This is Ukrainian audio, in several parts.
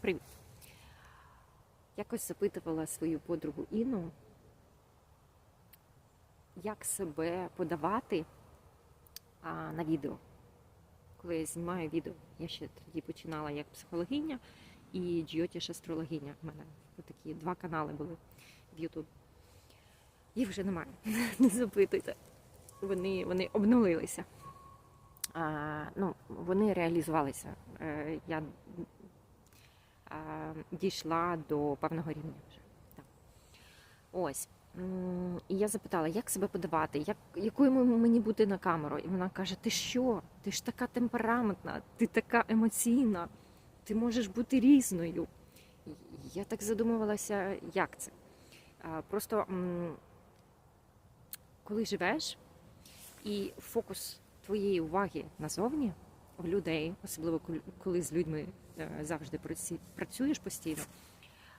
Привіт. Якось запитувала свою подругу Інну, як себе подавати а, на відео. Коли я знімаю відео, я ще тоді починала як психологиня і Джйотіш астрологиня. У мене такі два канали були в YouTube. Їх вже немає. Не запитуйте. Вони, вони обнулилися. А, ну, вони реалізувалися. Е, я дійшла до певного рівня вже. Так. Ось. І я запитала, як себе подавати, як, якою мені бути на камеру? І вона каже: Ти що? Ти ж така темпераментна, ти така емоційна, ти можеш бути різною. І Я так задумувалася, як це. Просто коли живеш, і фокус твоєї уваги назовні в людей, особливо коли- з людьми завжди працюєш постійно.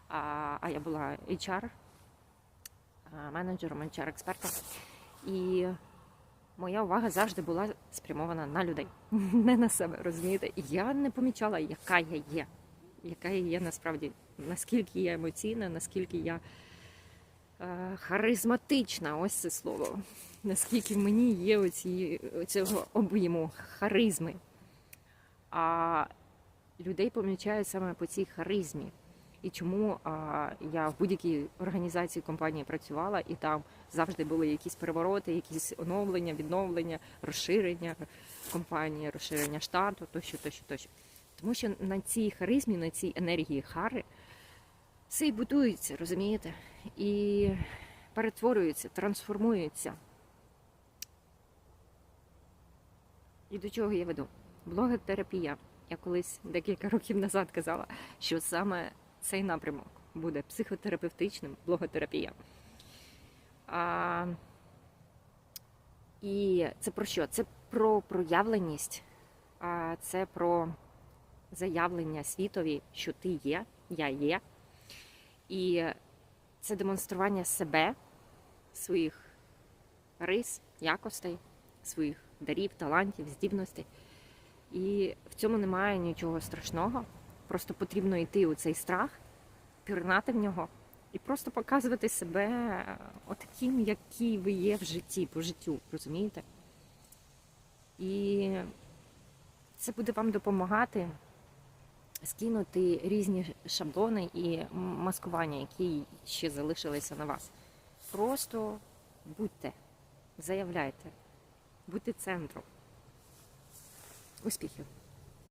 А, я була HR, менеджером, HR-експертом. І моя увага завжди була спрямована на людей, не на себе, розумієте? Я не помічала, яка я є, яка я є насправді, наскільки я емоційна, наскільки я е, харизматична, ось це слово. Наскільки мені є оці, цього об'єму харизми. А людей помічають саме по цій харизмі. І чому а, я в будь-якій організації компанії працювала, і там завжди були якісь перевороти, якісь оновлення, відновлення, розширення компанії, розширення штату, тощо, тощо, тощо. Тому що на цій харизмі, на цій енергії хари все і будується, розумієте? І перетворюється, трансформується. І до чого я веду? Блоготерапія. Я колись декілька років назад казала, що саме цей напрямок буде психотерапевтичним блоготерапія. А, і це про що? Це про проявленість, а, це про заявлення світові, що ти є, я є. І це демонстрування себе, своїх рис, якостей, своїх дарів, талантів, здібностей. І в цьому немає нічого страшного. Просто потрібно йти у цей страх, пірнати в нього і просто показувати себе отаким, який ви є в житті, по життю, розумієте? І це буде вам допомагати скинути різні шаблони і маскування, які ще залишилися на вас. Просто будьте, заявляйте, будьте центром. Успіхів!